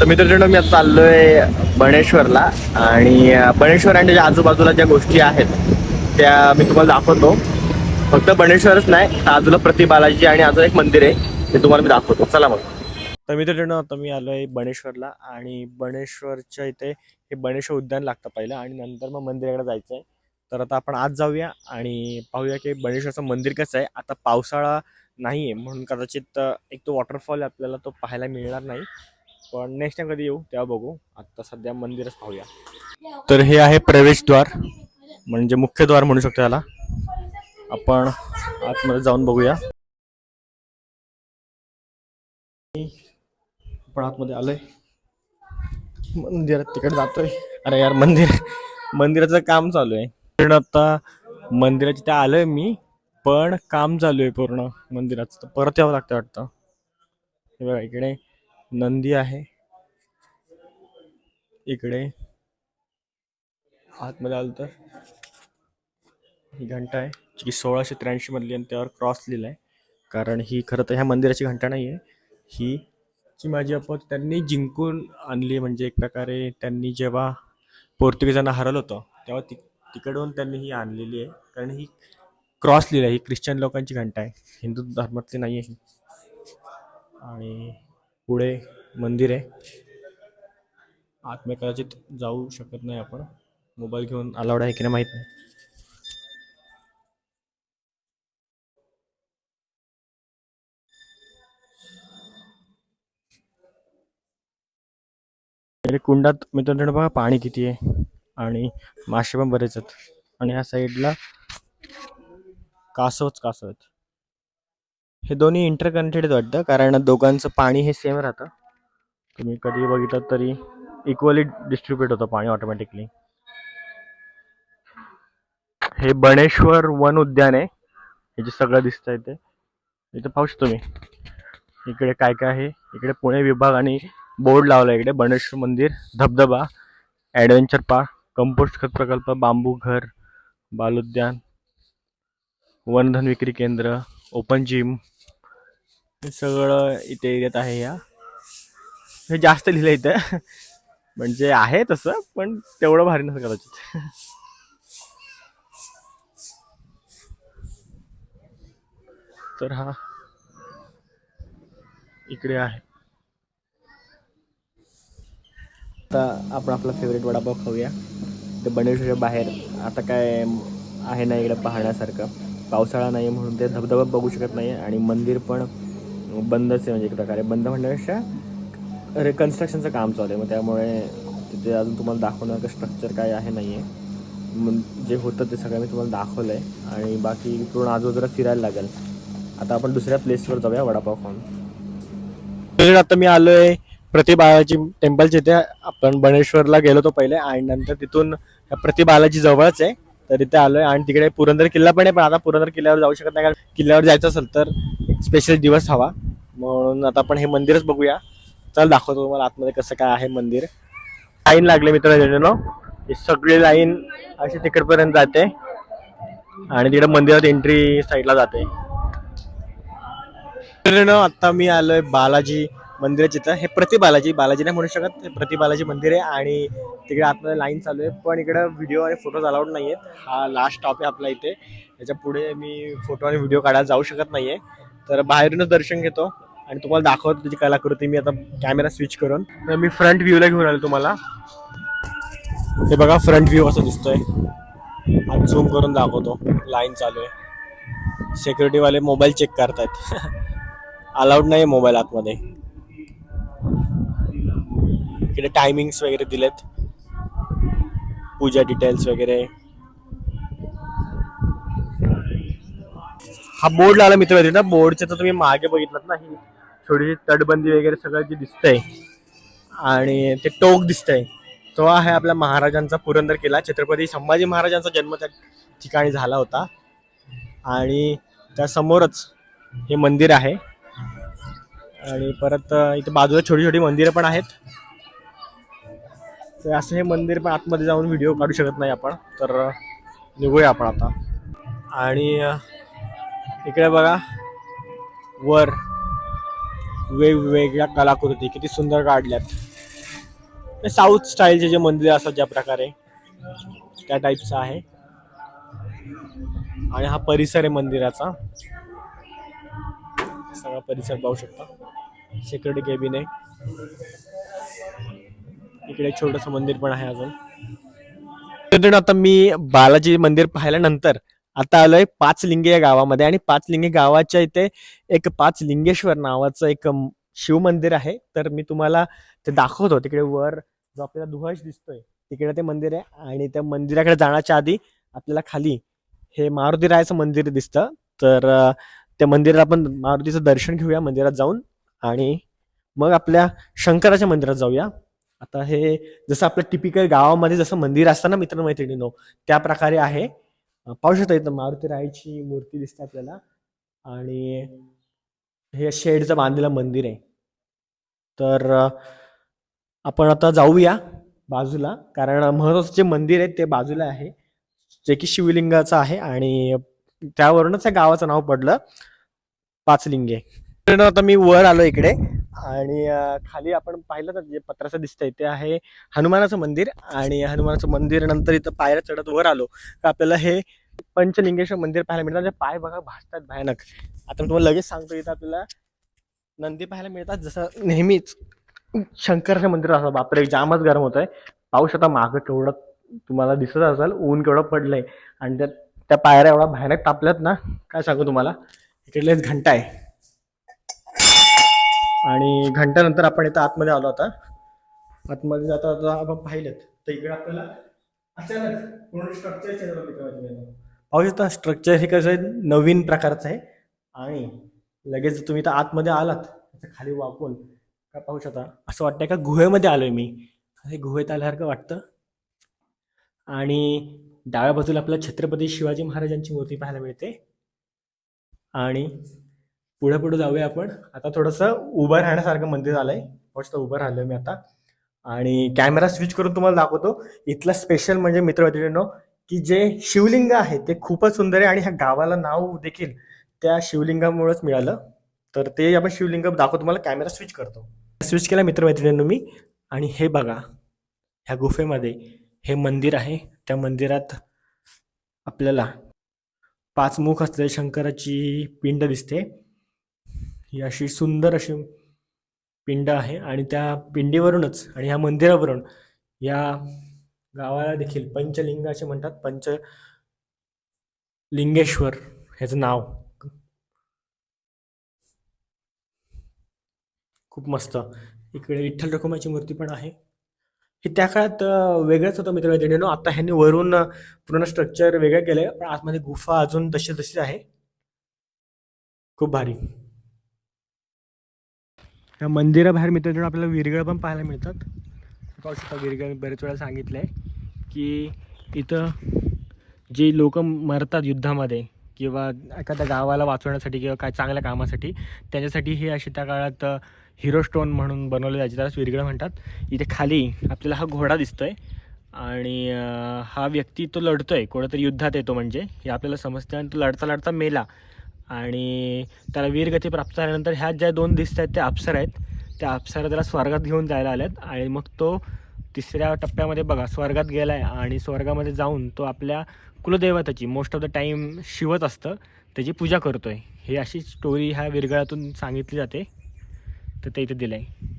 तर मित्रजण मी आता चाललोय बणेश्वरला आणि बणेश्वर आणि त्याच्या आजूबाजूला ज्या गोष्टी आहेत त्या मी तुम्हाला दाखवतो. फक्त बणेश्वरच नाही आजूला प्रति बालाजी आणि अजून एक मंदिर आहे ते तुम्हाला मी दाखवतो. चला मग. तर मित्रजण आता मी आलोय बणेश्वरला आणि बणेश्वरच्या इथे हे बणेश्वर उद्यान लागतं पहिलं आणि नंतर मग मंदिराकडे जायचं आहे तर आता आपण आज जाऊया आणि पाहूया की बणेश्वरचं मंदिर कसं आहे. आता पावसाळा नाही आहे म्हणून कदाचित एक तो वॉटरफॉल आपल्याला तो पाहायला मिळणार नाही. पण नेक्स्ट टाइम कधी येऊ तेव्हा बघू. आता सध्या मंदिरच पाहूया. तर हे आहे प्रवेशद्वार म्हणजे मुख्य द्वार म्हणू शकतो याला. आपण आतमध्ये जाऊन बघूया. आपण आतमध्ये आलोय. मंदिरात तिकडे जातोय. अरे यार मंदिर मंदिराचं काम चालू आहे. पण आता मंदिराच्या त्या आलोय मी पण काम चालू आहे पूर्ण मंदिराचं. तर परत यावं लागतं वाटतं. हे बघा इकडे नंदी आहे. इकडे. आतमध्ये आलं तर. ही घंटा आहे. जी की सोळाशे त्र्याऐंशी मधली आणि त्यावर क्रॉस लिहिला आहे कारण ही खरं तर ह्या मंदिराची घंटा नाही आहे ही जी माझी अपत त्यांनी जिंकून आणली. म्हणजे एक प्रकारे त्यांनी जेव्हा पोर्तुगीजांना हरवलं होतं तेव्हा ति तिकडून त्यांनी ही आणलेली आहे. कारण ही क्रॉस लिहिलं आहे ही ख्रिश्चन लोकांची घंटा आहे. हिंदू धर्मातली नाही आहे ही. आणि पुढे मंदिर. आहे आतमध्ये कदाचित जाऊ शकत नाही आपण. मोबाईल घेऊन अलाउड आहे की नाही माहीत नाही. कुंडात मित्रांनो बघा पाणी किती आहे आणि मासे पण बरेच आहेत. आणि ह्या साईडला कासवच कासव आहेत. हे दोन्ही इंटरकनेक्टेड वाटतं कारण दोघांचं पाणी हे सेम राहतं. तुम्ही कधी बघितलं तरी इक्वली डिस्ट्रीब्युट होतं पाणी ऑटोमॅटिकली हे बणेश्वर वन उद्यान आहे. हे जे सगळं दिसतंय ते. इथं पाहू शकतो मी इकडे काय काय आहे? इकडे पुणे विभाग आणि बोर्ड लावला इकडे. बणेश्वर मंदिर धबधबा ॲडव्हेंचर पार्क कंपोस्ट खत प्रकल्प बांबू घर बालोद्यान वनधन विक्री केंद्र ओपन जिम हे सगळं इथे एरियात आहे या. हे जास्त लिहिलं इथं. म्हणजे आहे तसं पण तेवढं भारी नसतं कदाचित. तर हा इकडे आहे. आता आपण आपला फेवरेट वडापाव खाऊया. ते बनेश्वरच्या बाहेर. आता काय आहे ना इकडे पाहण्यासारखं. पावसाळा नाही म्हणून ते धबधबा बघू शकत नाही आणि मंदिर पण बंदच आहे म्हणजे एक प्रकारे. बंद म्हणण्यापेक्षा रिकन्स्ट्रक्शनचं काम चालू आहे. मग त्यामुळे तिथे अजून तुम्हाला दाखवण्याचं स्ट्रक्चर काय आहे नाही आहे मग जे होतं ते सगळं मी तुम्हाला दाखवलं आहे आणि बाकी पूर्ण आजूबाजूला फिरायला लागेल. आता आपण दुसऱ्या प्लेसवर जाऊया वडापाव खाऊन. आता मी आलो आहे प्रतिबालाजी टेम्पलच्या इथे आपण बणेश्वरला गेलो तो पहिले आणि नंतर तिथून प्रतिबालाजी जवळच आहे. तर इथे आलोय. आणि तिकडे पुरंदर किल्ला पण आहे पण आता पुरंदर किल्ल्यावर जाऊ शकत नाही कारण किल्ल्यावर जायचं असेल तर एक स्पेशल दिवस हवा. म्हणून आता आपण हे मंदिरच बघूया. चल दाखवतो तुम्हाला आतमध्ये कसं काय आहे मंदिर. लाईन लागले मित्रांनो. सगळी लाईन अशी तिकडपर्यंत जाते. आणि तिकडे मंदिरात एंट्री साईडला जाते. आता मी आलोय बालाजी मंदिर जिथं हे प्रति बालाजी बालाजी नाही म्हणू शकत प्रतिबालाजी प्रति बालाजी मंदिर आहे आणि तिकडे आतमध्ये लाईन चालू आहे. पण इकडे व्हिडिओ आणि फोटोज अलाउड नाही आहेत हा लास्ट स्टॉप आहे आपला इथे. त्याच्या पुढे मी फोटो आणि व्हिडिओ काढायला जाऊ शकत नाहीये. तर बाहेरूनच दर्शन घेतो आणि तुम्हाला दाखवतो त्याची कलाकृती. मी आता कॅमेरा स्विच करून. तर मी फ्रंट व्ह्यूला घेऊन आलो तुम्हाला. हे बघा फ्रंट व्ह्यू असं दिसतोय. आज झूम करून दाखवतो. लाईन चालू आहे. सिक्युरिटीवाले मोबाईल चेक करतायत. अलाउड नाही आहे मोबाईल आतमध्ये. इकडे टायमिंग्स वगैरे दिलेत. पूजा डिटेल्स वगैरे. हा बोर्ड लावला मित्र ना बोर्डच्या तर तुम्ही मागे बघितलं ना ही थोडीशी तटबंदी वगैरे सगळं जे दिसतंय आणि ते टोक दिसतंय. तो आहे आपल्या महाराजांचा पुरंदर किल्ला. छत्रपती संभाजी महाराजांचा जन्म त्या ठिकाणी झाला होता. आणि त्या समोरच हे मंदिर आहे. आणि परत इथे बाजूला छोटी छोटी मंदिरं पण आहेत. तर असं हे मंदिर पण आतमध्ये जाऊन व्हिडिओ काढू शकत नाही आपण. तर निघूया आपण आता. आणि इकडे बघा. वर वेगवेगळ्या कलाकृती किती सुंदर काढल्यात. साऊथ स्टाईलचे जे मंदिर असतात ज्या प्रकारे त्या टाईपचं आहे. आणि हा परिसर आहे मंदिराचा. सगळा परिसर पाहू शकता. सिक्युरिटी केबिन आहे. इकडे छोटस मंदिर पण आहे अजून. आता मी बालाजी मंदिर पाहिल्यानंतर आता आलोय पाच लिंगे या गावामध्ये आणि पाच लिंगे गावाच्या इथे एक पाच लिंगेश्वर नावाचं एक शिव मंदिर आहे. तर मी तुम्हाला ते दाखवतो. तिकडे वर जो आपल्याला दुहाश दिसतोय तिकडे ते मंदिर आहे आणि त्या मंदिराकडे जाण्याच्या आधी आपल्याला खाली हे मारुती रायाचं मंदिर दिसतं. तर त्या मंदिरात आपण मारुतीचं दर्शन घेऊया मंदिरात जाऊन. आणि मग आपल्या शंकराच्या मंदिरात जाऊया. आता हे जसं आपलं टिपिकल गावामध्ये जसं मंदिर असतं ना मित्रमैत्रिणीनो त्या प्रकारे आहे. पाहू शकता इथं मारुती रायची मूर्ती दिसते आपल्याला. आणि हे शेडचं बांधलेलं मंदिर आहे. तर आपण आता जाऊया बाजूला. कारण महत्वाचं जे मंदिर आहे ते बाजूला आहे. जे की शिवलिंगाचं आहे आणि त्यावरूनच या गावाचं नाव पडलं पाचलिंगे. आता मी वर आलो इकडे. आणि खाली आपण पाहिलं तर जे पत्राचं दिसतंय ते आहे हनुमानाचं मंदिर आणि हनुमानाचं मंदिर नंतर इथं पायऱ्या चढत वर आलो. तर आपल्याला हे पंचलिंगेश्वर मंदिर पाहायला मिळतात जे म्हणजे पाय बघा भासतात भयानक. आता मी तुम्हाला लगेच सांगतो इथं आपल्याला नंदी पाहायला मिळतात. जसं नेहमीच शंकरचं मंदिर असं बापरे जामच गरम होत आहे पाऊस आता मागं केवढं तुम्हाला दिसत असेल ऊन केवढं पडलंय. आणि त्या त्या पायऱ्या एवढा भयानक तापल्यात ना काय सांगू तुम्हाला? इकडलेच घंटा आहे. आणि घंटानंतर आपण इथं आतमध्ये आलो आता. आतमध्ये जाता आता आपण पाहिलेत. तर इकडे आपल्याला अचानक पूर्ण स्ट्रक्चर चेंज पाहू शकता स्ट्रक्चर हे कसं आहे? नवीन प्रकारचं आहे. आणि लगेच तुम्ही तर आतमध्ये आलात त्याच्याखाली वाकून काय पाहू शकता असं वाटतंय का गुहेमध्ये आलोय मी? हे गुहेत आल्यासारखं वाटतं. आणि डाव्या बाजूला आपल्याला छत्रपती शिवाजी महाराजांची मूर्ती पाहायला मिळते. आणि पुढे पुढे जाऊया आपण. आता थोडंसं उभं राहण्यासारखं मंदिर आलंय मस्त उभं राहिलोय मी आता. आणि कॅमेरा स्विच करून तुम्हाला दाखवतो. इथलं स्पेशल म्हणजे मित्रमैत्रिणींनो की जे शिवलिंग आहे ते खूपच सुंदर आहे आणि ह्या गावाला नाव देखील त्या शिवलिंगामुळेच मिळालं. तर ते आपण शिवलिंग दाखवतो तुम्हाला कॅमेरा स्विच करतो. स्विच केला मित्रमैत्रिणींनो मी. आणि हे बघा ह्या गुफेमध्ये हे मंदिर आहे. त्या मंदिरात आपल्याला पाच मुख असलेली शंकराची पिंड दिसते. ही अशी सुंदर अशी पिंड आहे आणि त्या पिंडीवरूनच आणि ह्या मंदिरावरून या गावाला देखील पंचलिंग असे म्हणतात. पंच लिंगेश्वर ह्याचं नाव. खूप मस्त. इकडे विठ्ठल रखुमाची मूर्ती पण आहे. हे त्या काळात वेगळंच होतं मित्रमैत्रिणींनो आता ह्यांनी वरून पूर्ण स्ट्रक्चर वेगळं केलंय. पण आतमध्ये गुफा अजून तशी तशीच आहे. खूप भारी. या मंदिराबाहेर मित्रांनो आपल्याला विरगळ पण पाहायला मिळतात. पाहू शकता विरगळ बरेच वेळा सांगितलंय की इथं जे लोक मरतात युद्धामध्ये किंवा एखाद्या गावाला वाचवण्यासाठी किंवा काय चांगल्या कामासाठी त्याच्यासाठी हे अशी त्या काळात हिरो स्टोन म्हणून बनवले जायचे त्याला विरगळ म्हणतात. इथे खाली आपल्याला हा घोडा दिसतो आहे आणि हा व्यक्ती तो लढतो आहे कोणातरी युद्धात येतो म्हणजे. हे आपल्याला समजतं आणि तो लढता लढता मेला. आणि त्याला वीरगती प्राप्त झाल्यानंतर ह्या ज्या दोन दिसत आहेत त्या अप्सर आहेत. त्या अप्सरा त्याला स्वर्गात घेऊन जायला आल्यात आणि मग तो तिसऱ्या टप्प्यामध्ये बघा स्वर्गात गेला आहे आणि स्वर्गामध्ये जाऊन तो आपल्या कुलदैवताची मोस्ट ऑफ द टाईम शिवत असतं त्याची पूजा करतो आहे ही अशी स्टोरी ह्या विरगळातून सांगितली जाते. तर ते इथे दिलं आहे